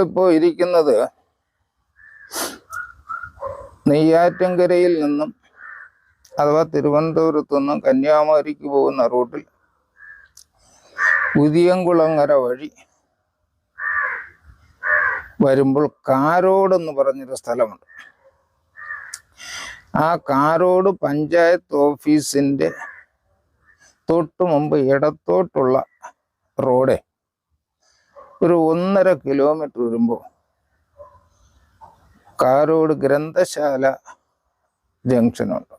നമ്മളിപ്പോ ഇരിക്കുന്നത് നെയ്യാറ്റങ്കരയിൽ നിന്നും അഥവാ തിരുവനന്തപുരത്തു നിന്നും കന്യാകുമാരിക്ക് പോകുന്ന റൂട്ടിൽ പുതിയംകുളങ്ങര വഴി വരുമ്പോൾ കാരോട് എന്ന് പറഞ്ഞൊരു സ്ഥലമുണ്ട്. ആ കാരോട് പഞ്ചായത്ത് ഓഫീസിന്റെ തൊട്ടു മുമ്പ് ഇടത്തോട്ടുള്ള റോഡ്. ഒരു ഒന്നര കിലോമീറ്റർ വരുമ്പോൾ കാരോട് ഗ്രന്ഥശാല ജംഗ്ഷനുണ്ട്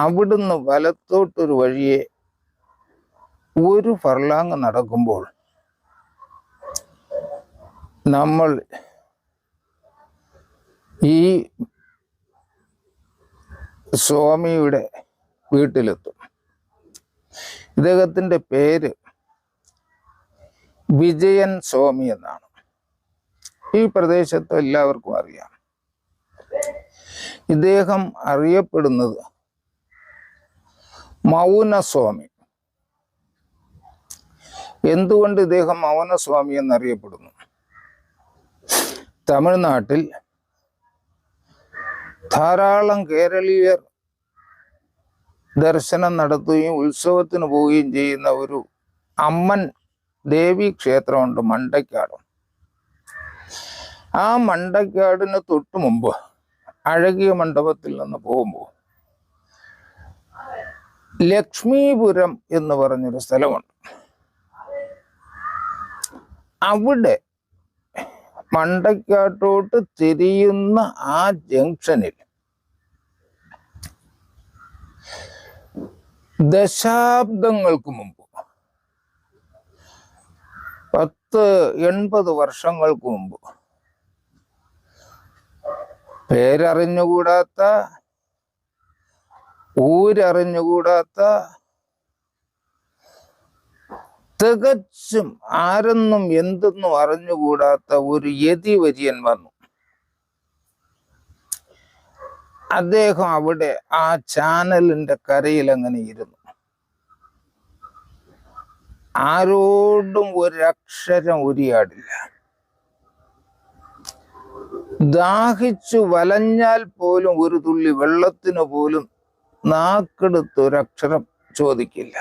അവിടുന്ന് വലത്തോട്ടൊരു വഴിയെ ഒരു ഫർലാങ് നടക്കുമ്പോൾ നമ്മൾ ഈ സ്വാമിയുടെ വീട്ടിലെത്തും. ഇദ്ദേഹത്തിന്റെ പേര് വിജയൻ സ്വാമി എന്നാണ്. ഈ പ്രദേശത്ത് എല്ലാവർക്കും അറിയാം. ഇദ്ദേഹം അറിയപ്പെടുന്നത് മൗനസ്വാമി. എന്തുകൊണ്ട് ഇദ്ദേഹം മൗനസ്വാമി എന്നറിയപ്പെടുന്നു? തമിഴ്നാട്ടിൽ ധാരാളം കേരളീയർ ദർശനം നടത്തുകയും ഉത്സവത്തിന് പോവുകയും ചെയ്യുന്ന ഒരു അമ്മൻ ദേവി ക്ഷേത്രമുണ്ട് മണ്ടയ്ക്കാട്. ആ മണ്ടയ്ക്കാടിന് തൊട്ടു മുമ്പ് അഴകിയ മണ്ഡപത്തിൽ നിന്ന് പോകുമ്പോൾ ലക്ഷ്മീപുരം എന്ന് പറഞ്ഞൊരു സ്ഥലമുണ്ട്. അവിടെ മണ്ടയ്ക്കാട്ടോട്ട് തിരിയുന്ന ആ ജംഗ്ഷനിൽ ദശാബ്ദങ്ങൾക്ക് മുമ്പ് പത്ത് എൺപത് വർഷങ്ങൾക്ക് മുമ്പ്. പേരറിഞ്ഞുകൂടാത്ത ഊരറിഞ്ഞുകൂടാത്ത തികച്ചും ആരെന്നും എന്തെന്നും അറിഞ്ഞുകൂടാത്ത ഒരു യതി വര്യൻ വന്നു. അദ്ദേഹം അവിടെ ആ ചാനലിന്റെ കരയിൽ അങ്ങനെ ഇരുന്നു. ആരോടും ഒരക്ഷരം ഉരിയാടില്ല. ദാഹിച്ചു വലഞ്ഞാൽ പോലും ഒരു തുള്ളി വെള്ളത്തിനു പോലും നാക്കെടുത്ത് ഒരക്ഷരം ചോദിക്കില്ല.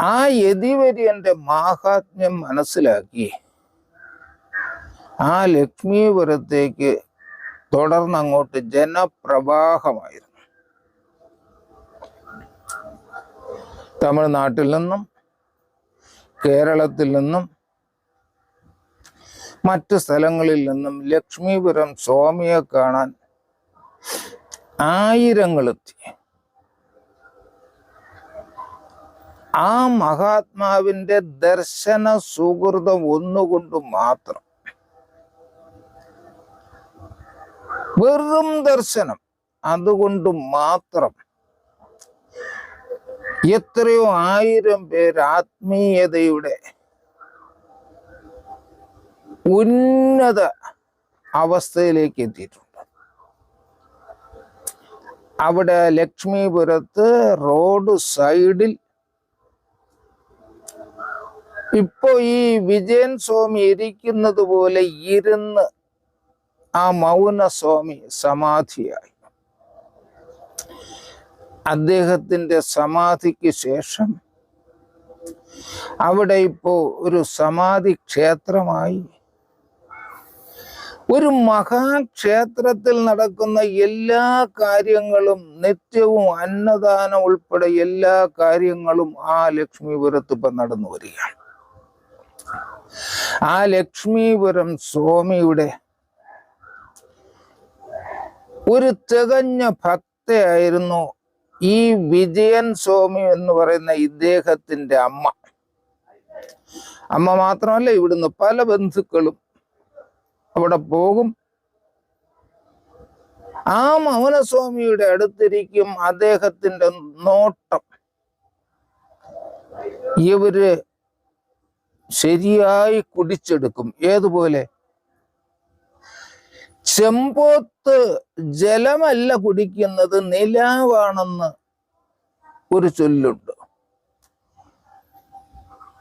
ആ യതിവര്യന്റെ മാഹാത്മ്യം മനസ്സിലാക്കി. ആ ലക്ഷ്മീപുരത്തേക്ക് തുടർന്നങ്ങോട്ട് ജനപ്രവാഹമായിരുന്നു. തമിഴ്നാട്ടിൽ നിന്നും കേരളത്തിൽ നിന്നും മറ്റ് സ്ഥലങ്ങളിൽ നിന്നും ലക്ഷ്മീപുരം സ്വാമിയെ കാണാൻ ആയിരങ്ങളെത്തി. ആ മഹാത്മാവിന്റെ ദർശന സുഹൃതം ഒന്നുകൊണ്ട് മാത്രം. വെറും ദർശനം അതുകൊണ്ട് മാത്രം. എത്രയോ ആയിരം പേർ ആത്മീയതയുടെ ഉന്നത അവസ്ഥയിലേക്ക് എത്തിയിട്ടുണ്ട്. അവിടെ ലക്ഷ്മിപുരത്ത് റോഡ് സൈഡിൽ ഇപ്പോ ഈ വിജയൻ സ്വാമി ഇരിക്കുന്നത് പോലെ ഇരുന്ന് ആ മൗനസ്വാമി സമാധിയായി. അദ്ദേഹത്തിന്റെ സമാധിക്ക് ശേഷം അവിടെ ഇപ്പോൾ ഒരു സമാധി ക്ഷേത്രമായി. ഒരു മഹാക്ഷേത്രത്തിൽ നടക്കുന്ന എല്ലാ കാര്യങ്ങളും നിത്യവും അന്നദാനം ഉൾപ്പെടെ എല്ലാ കാര്യങ്ങളും ആ ലക്ഷ്മീപുരത്ത് ഇപ്പം നടന്നു വരികയാണ്. ആ ലക്ഷ്മീപുരം സ്വാമിയുടെ ഒരു തികഞ്ഞ ഭക്തയായിരുന്നു ഈ വിജയൻ സ്വാമി എന്ന് പറയുന്ന ഇദ്ദേഹത്തിന്റെ അമ്മ. അമ്മ മാത്രമല്ല ഇവിടുന്ന് പല ബന്ധുക്കളും അവിടെ പോകും. ആ മൗനസ്വാമിയുടെ അടുത്തിരിക്കും അദ്ദേഹത്തിന്റെ നോട്ടം. ഇവർ ശരിയായി കുടിച്ചെടുക്കും. ഏതുപോലെ? ചെമ്പോത്ത് ജലമല്ല കുടിക്കുന്നത് നിലാവാണെന്ന് ഒരു ചൊല്ലുണ്ട്.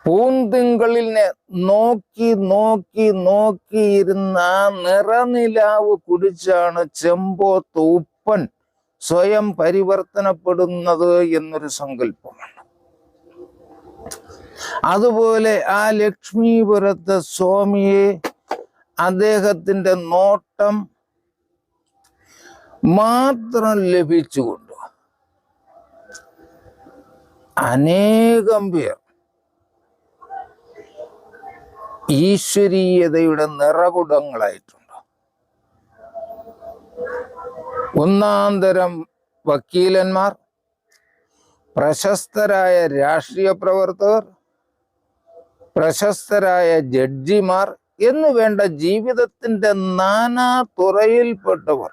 പൂന്തിങ്കളിനെ നോക്കി നോക്കി നോക്കിയിരുന്ന ആ നിറനിലാവ് കുടിച്ചാണ് ചെമ്പോത്ത് ഉപ്പൻ സ്വയം പരിവർത്തനപ്പെടുന്നത് എന്നൊരു സങ്കല്പമാണ് അതുപോലെ ആ ലക്ഷ്മീപുരത്തെ സ്വാമിയെ അദ്ദേഹത്തിന്റെ നോട്ടം മാത്രം ലഭിച്ചുകൊണ്ട് അനേകം പേർ ഈശ്വരീയതയുടെ നിറകുടങ്ങളായിട്ടുണ്ട്. ഒന്നാം തരം വക്കീലന്മാർ പ്രശസ്തരായ രാഷ്ട്രീയ പ്രവർത്തകർ പ്രശസ്തരായ ജഡ്ജിമാർ എന്ന് വേണ്ട ജീവിതത്തിന്റെ നാനാ തുറയിൽപ്പെട്ടവർ.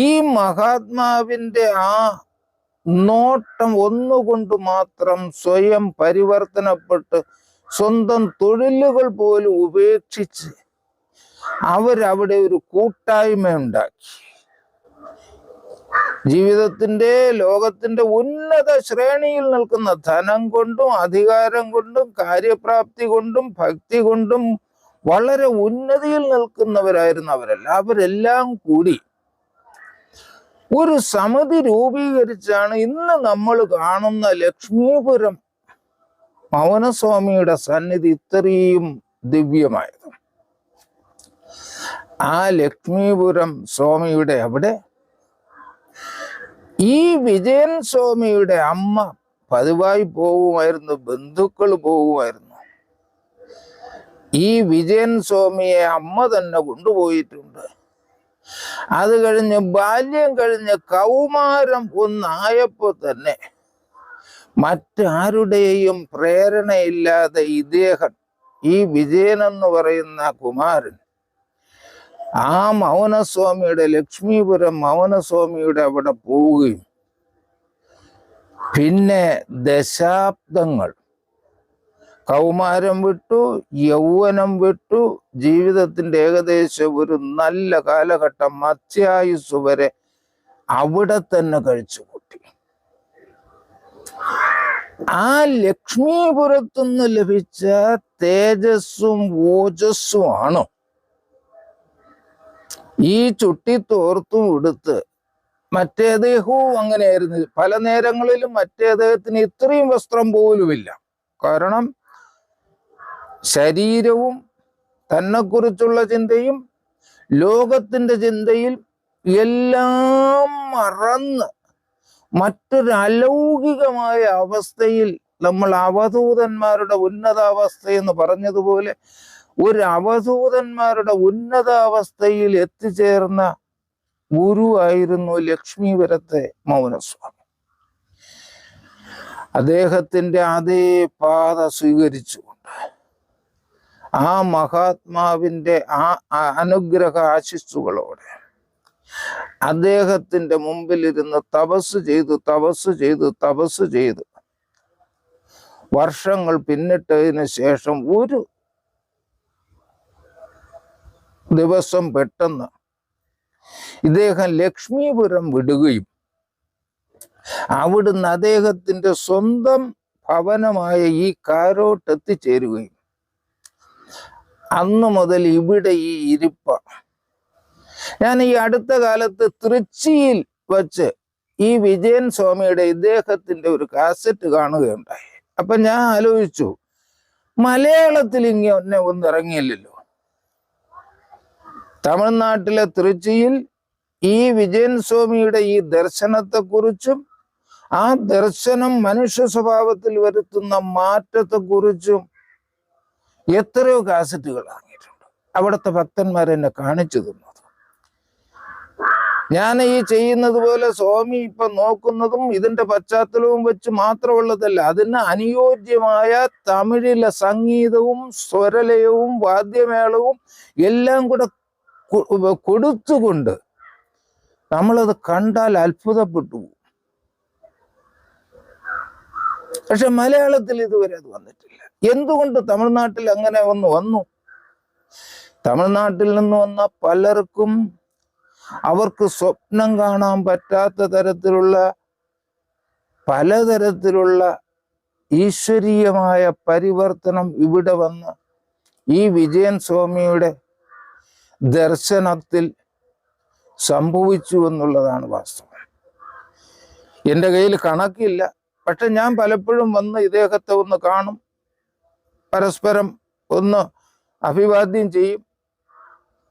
ഈ മഹാത്മാവിന്റെ ആ നോട്ടം ഒന്നുകൊണ്ട് മാത്രം സ്വയം പരിവർത്തനപ്പെട്ട് സ്വന്തം തൊഴിലുകൾ പോലും ഉപേക്ഷിച്ച് അവരവിടെ ഒരു കൂട്ടായ്മ ഉണ്ടാക്കി ജീവിതത്തിന്റെ ലോകത്തിന്റെ ഉന്നത ശ്രേണിയിൽ നിൽക്കുന്ന ധനം കൊണ്ടും അധികാരം കൊണ്ടും കാര്യപ്രാപ്തി കൊണ്ടും ഭക്തി കൊണ്ടും വളരെ ഉന്നതിയിൽ നിൽക്കുന്നവരായിരുന്നു അവരല്ല. അവരെല്ലാം കൂടി ഒരു സമിതി രൂപീകരിച്ചാണ് ഇന്ന് നമ്മൾ കാണുന്ന ലക്ഷ്മീപുരം മൗനസ്വാമിയുടെ സന്നിധി ഇത്രയും ദിവ്യമായത്. ആ ലക്ഷ്മീപുരം സ്വാമിയുടെ അവിടെ ഈ വിജയൻ സ്വാമിയുടെ അമ്മ പതിവായി പോവുമായിരുന്നു ബന്ധുക്കൾ പോവുമായിരുന്നു. ഈ വിജയൻ സ്വാമിയെ അമ്മ തന്നെ കൊണ്ടുപോയിട്ടുണ്ട്. അത് കഴിഞ്ഞ് ബാല്യം കഴിഞ്ഞ് കൗമാരം ഒന്നായപ്പോ തന്നെ മറ്റാരുടെയും പ്രേരണയില്ലാതെ ഇദ്ദേഹം ഈ വിജയൻ എന്ന് പറയുന്ന കുമാരൻ ആ മൗനസ്വാമിയുടെ ലക്ഷ്മീപുരം മൗനസ്വാമിയുടെ അവിടെ പോവുകയും. പിന്നെ ദശാബ്ദങ്ങൾ. കൗമാരം വിട്ടു യൗവനം വിട്ടു ജീവിതത്തിന്റെ ഏകദേശം ഒരു നല്ല കാലഘട്ടം മത്സ്യായുസ് വരെ അവിടെ തന്നെ കഴിച്ചു കൂട്ടി. ആ ലക്ഷ്മീപുരത്തുനിന്ന് ലഭിച്ച തേജസ്സും ഓജസ്സുമാണ് ഈ ചുട്ടി ചുട്ടിത്തോർത്തും മറ്റേ മറ്റേദേഹവും അങ്ങനെയായിരുന്നു. പല നേരങ്ങളിലും മറ്റേദേഹത്തിന് ഇത്രയും വസ്ത്രം പോലുമില്ല. കാരണം ശരീരവും തന്നെക്കുറിച്ചുള്ള ചിന്തയും ലോകത്തിന്റെ ചിന്തയിൽ എല്ലാം മറന്ന് മറ്റൊരു അലൗകികമായ അവസ്ഥയിൽ നമ്മൾ അവധൂതന്മാരുടെ ഉന്നതാവസ്ഥ എന്ന് പറഞ്ഞതുപോലെ ഒരു അവധൂതന്മാരുടെ ഉന്നതാവസ്ഥയിൽ എത്തിച്ചേർന്ന ഗുരു ആയിരുന്നു ലക്ഷ്മീപുരത്തെ മൗനസ്വാമി. അദ്ദേഹത്തിന്റെ അതേ പാത സ്വീകരിച്ചുകൊണ്ട് ആ മഹാത്മാവിന്റെ ആ ആ അനുഗ്രഹ ആശിസ്സുകളോടെ അദ്ദേഹത്തിന്റെ മുമ്പിലിരുന്ന് തപസ് ചെയ്തു തപസ് ചെയ്തു തപസ് ചെയ്തു. വർഷങ്ങൾ പിന്നിട്ടതിന് ശേഷം ഒരു ദിവസം പെട്ടെന്ന് ഇദ്ദേഹം ലക്ഷ്മീപുരം വിടുകയും അവിടുന്ന് അദ്ദേഹത്തിന്റെ സ്വന്തം ഭവനമായ ഈ കാരോട്ട് എത്തിച്ചേരുകയും അന്നു മുതൽ ഇവിടെ ഈ ഇരിപ്പ. ഞാൻ ഈ അടുത്ത കാലത്ത് തൃച്ചിയിൽ വച്ച് ഈ വിജയൻ സ്വാമിയുടെ ഇദ്ദേഹത്തിന്റെ ഒരു കാസറ്റ് കാണുകയുണ്ടായി. അപ്പൊ ഞാൻ ആലോചിച്ചു മലയാളത്തിൽ ഇങ്ങനെ ഒന്നും ഇറങ്ങിയില്ലല്ലോ തമിഴ്നാട്ടിലെ തൃച്ചിയിൽ ഈ വിജയൻ സ്വാമിയുടെ ഈ ദർശനത്തെക്കുറിച്ചും ആ ദർശനം മനുഷ്യ സ്വഭാവത്തിൽ വരുത്തുന്ന മാറ്റത്തെക്കുറിച്ചും എത്രയോ കാസറ്റുകൾ ഇറങ്ങിയിട്ടുണ്ട്. അവിടുത്തെ ഭക്തന്മാർ എന്നെ കാണിച്ചു തന്നത്. ഞാൻ ഈ ചെയ്യുന്നത് പോലെ സ്വാമി ഇപ്പൊ നോക്കുന്നതും ഇതിന്റെ പശ്ചാത്തലവും വെച്ച് മാത്രമുള്ളതല്ല അതിന് അനുയോജ്യമായ തമിഴിലെ സംഗീതവും സ്വരലയവും വാദ്യമേളവും എല്ലാം കൂടെ കൊടുത്തുകൊണ്ട് നമ്മളത് കണ്ടാൽ അത്ഭുതപ്പെട്ടു പോകും പക്ഷെ മലയാളത്തിൽ ഇതുവരെ അത് വന്നിട്ടില്ല. എന്തുകൊണ്ട് തമിഴ്നാട്ടിൽ അങ്ങനെ ഒന്ന് വന്നു? തമിഴ്നാട്ടിൽ നിന്ന് വന്ന പലർക്കും അവർക്ക് സ്വപ്നം കാണാൻ പറ്റാത്ത തരത്തിലുള്ള പലതരത്തിലുള്ള ഈശ്വരീയമായ പരിവർത്തനം ഇവിടെ വന്ന് ഈ വിജയൻ സ്വാമിയുടെ ദർശനത്തിൽ സംഭവിച്ചു എന്നുള്ളതാണ് വാസ്തവം. എന്റെ കയ്യിൽ കണക്കില്ല. പക്ഷെ ഞാൻ പലപ്പോഴും വന്ന് ഇദ്ദേഹത്തെ ഒന്ന് കാണും. പരസ്പരം ഒന്ന് അഭിവാദ്യം ചെയ്യും.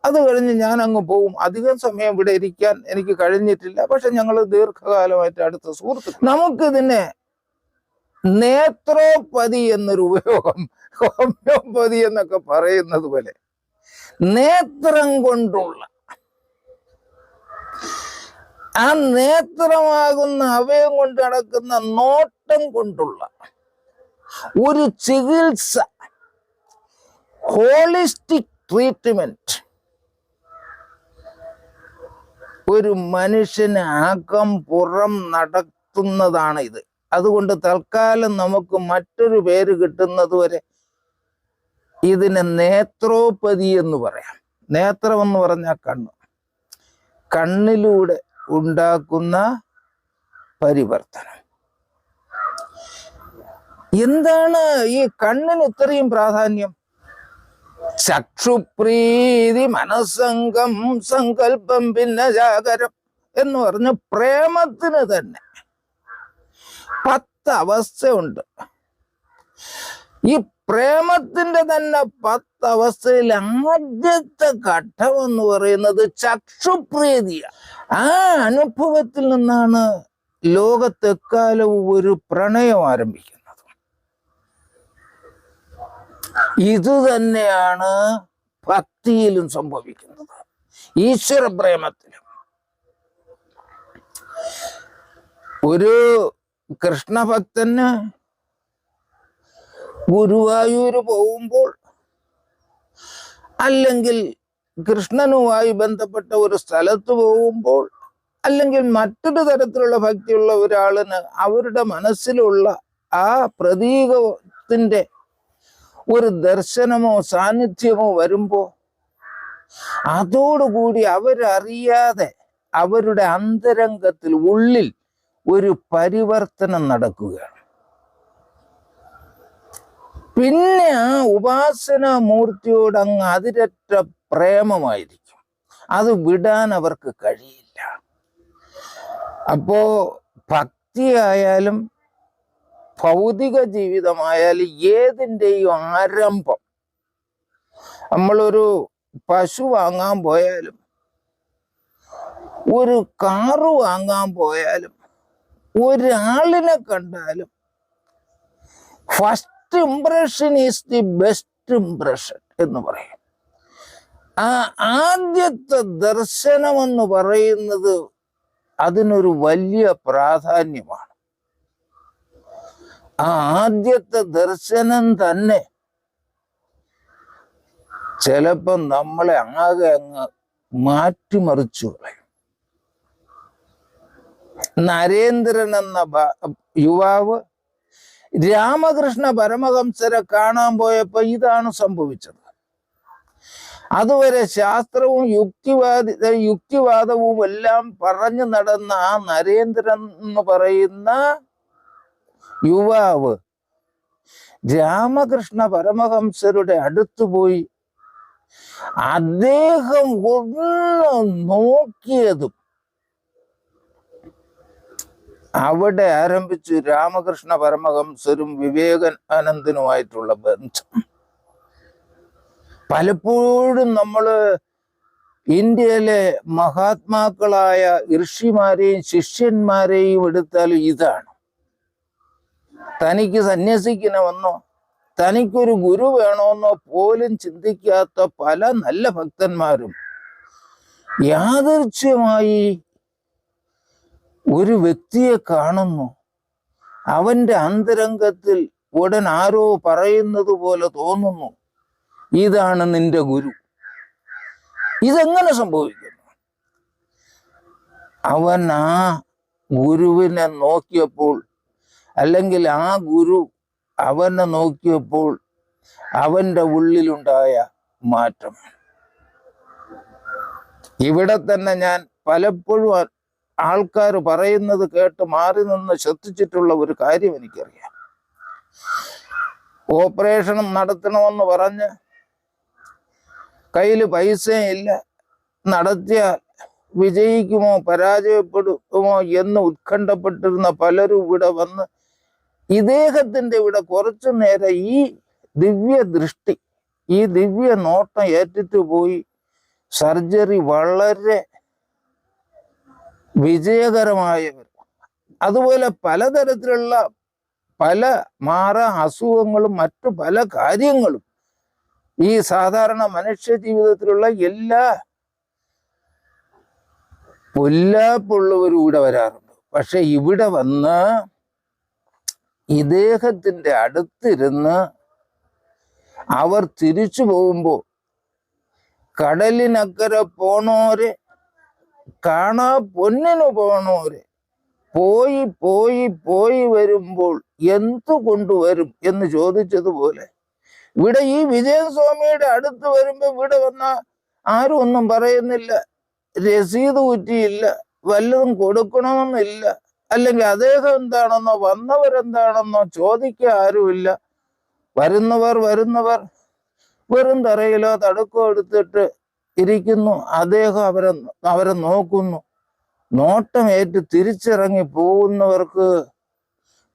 അത് കഴിഞ്ഞ് ഞാൻ അങ്ങ് പോവും. അധികം സമയം ഇവിടെ ഇരിക്കാൻ എനിക്ക് കഴിഞ്ഞിട്ടില്ല. പക്ഷെ ഞങ്ങൾ ദീർഘകാലമായിട്ട് അടുത്ത സുഹൃത്ത് നമുക്കിതിനെ നേത്രോപതി എന്നൊരു ഉപയോഗം ഹോമിയോപതി എന്നൊക്കെ പറയുന്നത് പോലെ നേത്രം കൊണ്ടുള്ള. ആ നേത്രമാകുന്ന അവയം കൊണ്ട് നടക്കുന്ന നോട്ടം കൊണ്ടുള്ള ഒരു ചികിത്സ ഹോളിസ്റ്റിക് ട്രീറ്റ്മെന്റ് ഒരു മനുഷ്യന് അകം പുറം നടത്തുന്നതാണ് ഇത്. അതുകൊണ്ട് തൽക്കാലം നമുക്ക് മറ്റൊരു പേര് കിട്ടുന്നത് വരെ ഇതിനെ നേത്രോപതി എന്ന് പറയാം. നേത്രം എന്ന് പറഞ്ഞാൽ കണ്ണ്. കണ്ണിലൂടെ ഉണ്ടാക്കുന്ന പരിവർത്തനം. എന്താണ് ഈ കണ്ണിന് ഇത്രയും പ്രാധാന്യം? ചക്ഷുപ്രീതി മനസ്സംഗം സങ്കല്പം പിന്നെ ജാഗരം എന്ന് പറഞ്ഞ് പ്രേമത്തിന് തന്നെ പത്ത് അവസ്ഥയുണ്ട്. ഈ പ്രേമത്തിന്റെ തന്നെ പത്തവസ്ഥയിൽ ആദ്യത്തെ ഘട്ടം എന്ന് പറയുന്നത് ചക്ഷുപ്രീതിയാണ് ആ അനുഭവത്തിൽ നിന്നാണ് ലോകത്തെക്കാലവും ഒരു പ്രണയം ആരംഭിക്കുന്നത്. ഇത് തന്നെയാണ് ഭക്തിയിലും സംഭവിക്കുന്നത്. ഈശ്വര പ്രേമത്തിലും. ഒരു കൃഷ്ണഭക്തന് ഗുരുവായൂര് പോകുമ്പോൾ അല്ലെങ്കിൽ കൃഷ്ണനുമായി ബന്ധപ്പെട്ട ഒരു സ്ഥലത്ത് പോകുമ്പോൾ അല്ലെങ്കിൽ മറ്റൊരു തരത്തിലുള്ള ഭക്തിയുള്ള ഒരാളിന് അവരുടെ മനസ്സിലുള്ള ആ പ്രതീകത്തിന്റെ ഒരു ദർശനമോ സാന്നിധ്യമോ വരുമ്പോ അതോടുകൂടി അവരറിയാതെ അവരുടെ അന്തരംഗത്തിൽ ഉള്ളിൽ ഒരു പരിവർത്തനം നടക്കുകയാണ്. പിന്നെ ആ ഉപാസന മൂർത്തിയോട് അങ്ങ് അതിരറ്റ പ്രേമമായിരിക്കും. അത് വിടാൻ അവർക്ക് കഴിയില്ല. അപ്പോ ഭക്തിയായാലും ഭൗതിക ജീവിതമായാലും ഏതിന്റെയും ആരംഭം. നമ്മളൊരു പശു വാങ്ങാൻ പോയാലും ഒരു കാറ് വാങ്ങാൻ പോയാലും ഒരാളിനെ കണ്ടാലും first impression is the best impression എന്ന് പറയും. ആ ആദ്യത്തെ ദർശനമെന്ന് പറയുന്നത് അതിനൊരു വലിയ പ്രാധാന്യമാണ്. ആ ആദ്യത്തെ ദർശനം തന്നെ ചിലപ്പം നമ്മളെ ആകെ അങ്ങ് മാറ്റിമറിച്ചു കളയും. നരേന്ദ്രൻ എന്ന യുവാവ് രാമകൃഷ്ണ പരമഹംസരെ കാണാൻ പോയപ്പോ ഇതാണ് സംഭവിച്ചത്. അതുവരെ ശാസ്ത്രവും യുക്തിവാദി യുക്തിവാദവും എല്ലാം പറഞ്ഞു നടന്ന ആ നരേന്ദ്രൻ എന്ന് പറയുന്ന യുവാവ് രാമകൃഷ്ണ പരമഹംസരുടെ അടുത്തു പോയി അദ്ദേഹം ഒന്ന് നോക്കിയതും അവിടെ ആരംഭിച്ചു രാമകൃഷ്ണ പരമഹംസരും വിവേകാനന്ദനുമായിട്ടുള്ള ബന്ധം. പലപ്പോഴും നമ്മൾ ഇന്ത്യയിലെ മഹാത്മാക്കളായ ഋഷിമാരെയും ശിഷ്യന്മാരെയും എടുത്താൽ ഇതാണ്. തനിക്ക് സന്യസിക്കണമെന്നോ തനിക്കൊരു ഗുരു വേണമെന്നോ പോലും ചിന്തിക്കാത്ത പല നല്ല ഭക്തന്മാരും യാദൃച്ഛ്യമായി ഒരു വ്യക്തിയെ കാണുന്നു. അവന്റെ അന്തരംഗത്തിൽ ഉടൻ ആരോ പറയുന്നത് പോലെ തോന്നുന്നു. ഇതാണ് നിന്റെ ഗുരു. ഇതെങ്ങനെ സംഭവിക്കുന്നു? അവൻ ആ ഗുരുവിനെ നോക്കിയപ്പോൾ അല്ലെങ്കിൽ ആ ഗുരു അവനെ നോക്കിയപ്പോൾ അവന്റെ ഉള്ളിലുണ്ടായ മാറ്റം. ഇവിടെ തന്നെ ഞാൻ പലപ്പോഴും ആൾക്കാർ പറയുന്നത് കേട്ട് മാറി നിന്ന് ശ്രദ്ധിച്ചിട്ടുള്ള ഒരു കാര്യം എനിക്കറിയാം. ഓപ്പറേഷൻ നടത്തണമെന്ന് പറഞ്ഞ് കയ്യിൽ പൈസയില്ല നടത്തിയാൽ വിജയിക്കുമോ പരാജയപ്പെടുമോ എന്ന് ഉത്കണ്ഠപ്പെട്ടിരുന്ന പലരും ഇവിടെ വന്ന് ഇദ്ദേഹത്തിന്റെ ഇവിടെ കുറച്ചു നേരം ഈ ദിവ്യ ദൃഷ്ടി ഈ ദിവ്യ നോട്ടം ഏറ്റിട്ട് പോയി സർജറി വളരെ വിജയകരമായവർ അതുപോലെ പലതരത്തിലുള്ള പല മാറ അസുഖങ്ങളും മറ്റു പല കാര്യങ്ങളും ഈ സാധാരണ മനുഷ്യ ജീവിതത്തിലുള്ള എല്ലാ പൊല്ലാപ്പുള്ളവരും ഇവിടെ വരാറുണ്ട്. പക്ഷെ ഇവിടെ വന്ന് ഇദ്ദേഹത്തിന്റെ അടുത്തിരുന്ന് അവർ തിരിച്ചു പോകുമ്പോൾ കടലിനക്കരെ പോണോര് കാണാ പൊന്നിനു പോണോര്. പോയി പോയി പോയി വരുമ്പോൾ എന്തു കൊണ്ടുവരും എന്ന് ചോദിച്ചതുപോലെ. ഇവിടെ ഈ വിജയൻ സ്വാമിയുടെ അടുത്ത് വരുമ്പോൾ ഇവിടെ വന്ന ആരും ഒന്നും പറയുന്നില്ല. രസീത് കുറ്റിയില്ല. വല്ലതും കൊടുക്കണമെന്നില്ല. അല്ലെങ്കിൽ അദ്ദേഹം എന്താണെന്നോ വന്നവരെന്താണെന്നോ ചോദിക്കാൻ ആരുമില്ല. വരുന്നവർ വരുന്നവർ. വെറും തറയിലോ തടുക്കോ എടുത്തിട്ട് ഇരിക്കുന്നു. അദ്ദേഹം അവരെ അവരെ നോക്കുന്നു. നോട്ടമേറ്റ് തിരിച്ചിറങ്ങി പോകുന്നവർക്ക്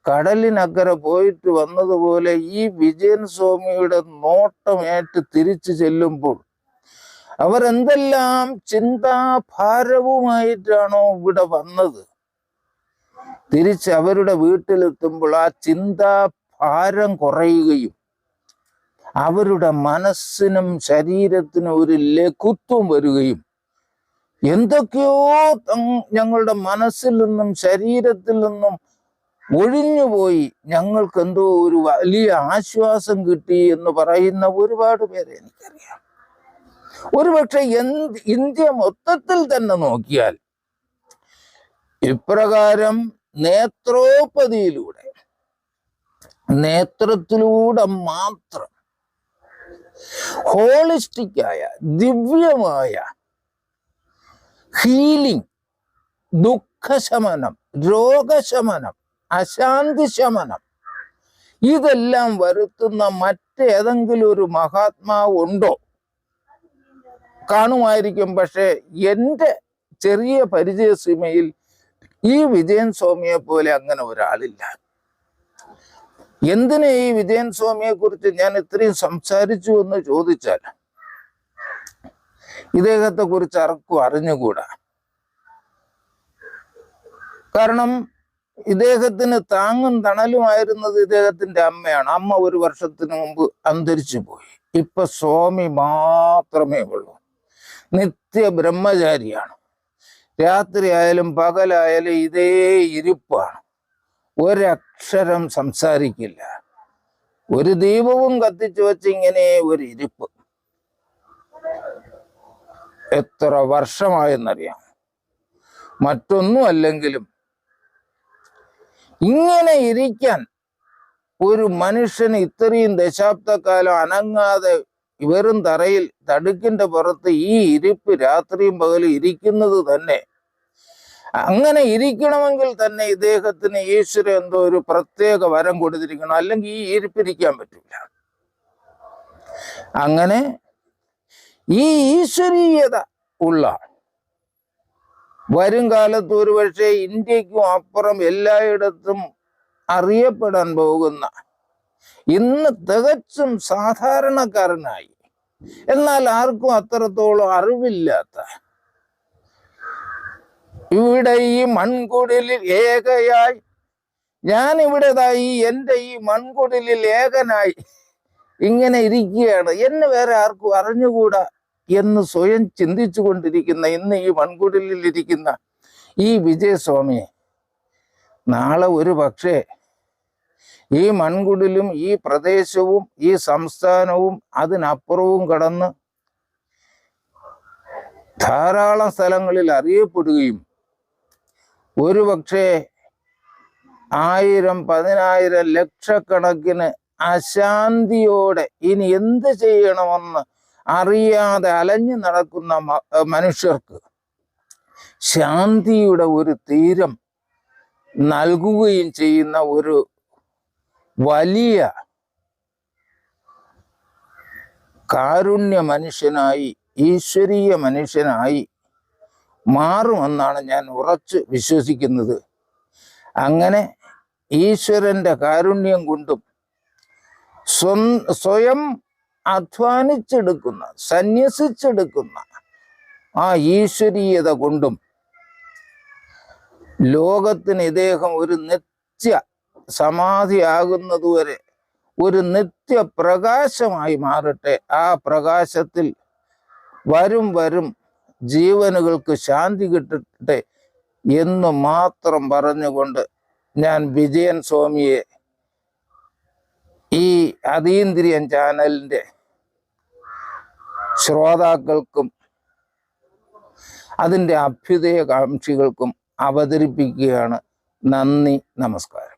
കടലിനക്കരെ പോയിട്ട് വന്നതുപോലെ ഈ വിജയൻ സ്വാമിയുടെ നോട്ടമേറ്റ് തിരിച്ചു ചെല്ലുമ്പോൾ അവരെന്തെല്ലാം ചിന്താഭാരവുമായിട്ടാണോ ഇവിടെ വന്നത്? തിരിച്ച് അവരുടെ വീട്ടിലെത്തുമ്പോൾ ആ ചിന്താഭാരം കുറയുകയും അവരുടെ മനസ്സിനും ശരീരത്തിനും ഒരു ലഘുത്വം വരികയും എന്തൊക്കെയോ ഞങ്ങളുടെ മനസ്സിൽ നിന്നും ശരീരത്തിൽ നിന്നും ഒഴിഞ്ഞുപോയി ഞങ്ങൾക്ക് എന്തോ ഒരു വലിയ ആശ്വാസം കിട്ടി എന്ന് പറയുന്ന ഒരുപാട് പേരെ എനിക്കറിയാം. ഒരുപക്ഷെ എന്ത് ഇന്ത്യ മൊത്തത്തിൽ തന്നെ നോക്കിയാൽ ഇപ്രകാരം നേത്രോപതിയിലൂടെ നേത്രത്തിലൂടെ മാത്രം ഹോളിസ്റ്റിക്കായ ദിവ്യമായ ഹീലിംഗ് ദുഃഖശമനം രോഗശമനം അശാന്തി ശമനം ഇതെല്ലാം വരുത്തുന്ന മറ്റേതെങ്കിലും ഒരു മഹാത്മാവ് ഉണ്ടോ? കാണുമായിരിക്കും. പക്ഷെ എന്റെ ചെറിയ പരിചയ സീമയിൽ ഈ വിജയൻ സ്വാമിയെ പോലെ അങ്ങനെ ഒരാളില്ല. എന്തിന് ഈ വിജയൻ സ്വാമിയെ കുറിച്ച് ഞാൻ ഇത്രയും സംസാരിച്ചു എന്ന് ചോദിച്ചാൽ ഇദ്ദേഹത്തെ കുറിച്ച് ആർക്കും അറിഞ്ഞുകൂടാ. കാരണം ഇദ്ദേഹത്തിന് താങ്ങും തണലുമായിരുന്നത് ഇദ്ദേഹത്തിന്റെ അമ്മയാണ്. അമ്മ ഒരു വർഷത്തിന് മുമ്പ് അന്തരിച്ചു പോയി. ഇപ്പൊ സ്വാമി മാത്രമേ ഉള്ളൂ. നിത്യ ബ്രഹ്മചാരിയാണ് രാത്രി ആയാലും പകലായാലും ഇതേ ഇരിപ്പാണ്. ഒരക്ഷരം സംസാരിക്കില്ല. ഒരു ദീപവും കത്തിച്ചു വെച്ച് ഇങ്ങനെ ഒരു ഇരിപ്പ് എത്ര വർഷമായെന്നറിയാം. മറ്റൊന്നും അല്ലെങ്കിലും ഇങ്ങനെ ഇരിക്കാൻ ഒരു മനുഷ്യന് ഇത്രയും ദശാബ്ദക്കാലം അനങ്ങാതെ വെറും തറയിൽ തടുക്കിന്റെ പുറത്ത് ഈ ഇരിപ്പ് രാത്രിയും പകലും ഇരിക്കുന്നത് തന്നെ അങ്ങനെ ഇരിക്കണമെങ്കിൽ തന്നെ ഇദ്ദേഹത്തിന് ഈശ്വര എന്തോ ഒരു പ്രത്യേക വരം കൊടുത്തിരിക്കണം. അല്ലെങ്കിൽ ഈ ഇരിപ്പിരിക്കാൻ പറ്റില്ല. അങ്ങനെ ഈ ഈശ്വരീയത ഉള്ള വരും കാലത്ത് ഒരുപക്ഷെ ഇന്ത്യക്കും അപ്പുറം എല്ലായിടത്തും അറിയപ്പെടാൻ പോകുന്ന ഇന്ന് തികച്ചും സാധാരണക്കാരനായി. എന്നാൽ ആർക്കും അത്രത്തോളം അറിവില്ലാത്ത ഇവിടെ ഈ മൺകുടിലിൽ ഏകയായി. ഞാൻ ഇവിടേതായി എന്റെ ഈ മൺകുടിലിൽ ഏകനായി. ഇങ്ങനെ ഇരിക്കുകയാണ്. എന്നെ വേറെ ആർക്കും അറിഞ്ഞുകൂടാ എന്ന് സ്വയം ചിന്തിച്ചു കൊണ്ടിരിക്കുന്ന ഇന്ന് ഈ മൺകുടിലിൽ ഇരിക്കുന്ന ഈ വിജയസ്വാമിയെ. നാളെ ഒരു പക്ഷേ ഈ മൺകുടിലും ഈ പ്രദേശവും ഈ സംസ്ഥാനവും അതിനപ്പുറവും കടന്ന് ധാരാളം സ്ഥലങ്ങളിൽ അറിയപ്പെടുകയും ഒരു പക്ഷേ ആയിരം പതിനായിരം ലക്ഷക്കണക്കിന് അശാന്തിയോടെ ഇനി എന്ത് ചെയ്യണമെന്ന് അറിയാതെ അലഞ്ഞു നടക്കുന്ന മനുഷ്യർക്ക് ശാന്തിയുടെ ഒരു തീരം നൽകുകയും ചെയ്യുന്ന ഒരു വലിയ കാരുണ്യ മനുഷ്യനായി ഈശ്വരീയ മനുഷ്യനായി മാറുമെന്നാണ് ഞാൻ ഉറച്ച് വിശ്വസിക്കുന്നത്. അങ്ങനെ ഈശ്വരന്റെ കാരുണ്യം കൊണ്ടും സ്വ- സ്വയം അധ്വാനിച്ചെടുക്കുന്ന സന്യസിച്ചെടുക്കുന്ന ആ ഈശ്വരീയത കൊണ്ടും ലോകത്തിന് ഇദ്ദേഹം ഒരു നിത്യ സമാധിയാകുന്നതുവരെ ഒരു നിത്യ പ്രകാശമായി മാറട്ടെ. ആ പ്രകാശത്തിൽ വരും വരും ജീവനുകൾക്ക് ശാന്തി കിട്ടട്ടെ എന്ന് മാത്രം പറഞ്ഞുകൊണ്ട് ഞാൻ വിജയൻ സ്വാമിയെ ഈ അതീന്ദ്രിയൻ ചാനലിന്റെ ശ്രോതാക്കൾക്കും അതിന്റെ അഭ്യുദയകാംക്ഷികൾക്കും അവതരിപ്പിക്കുകയാണ്. നന്ദി നമസ്കാരം.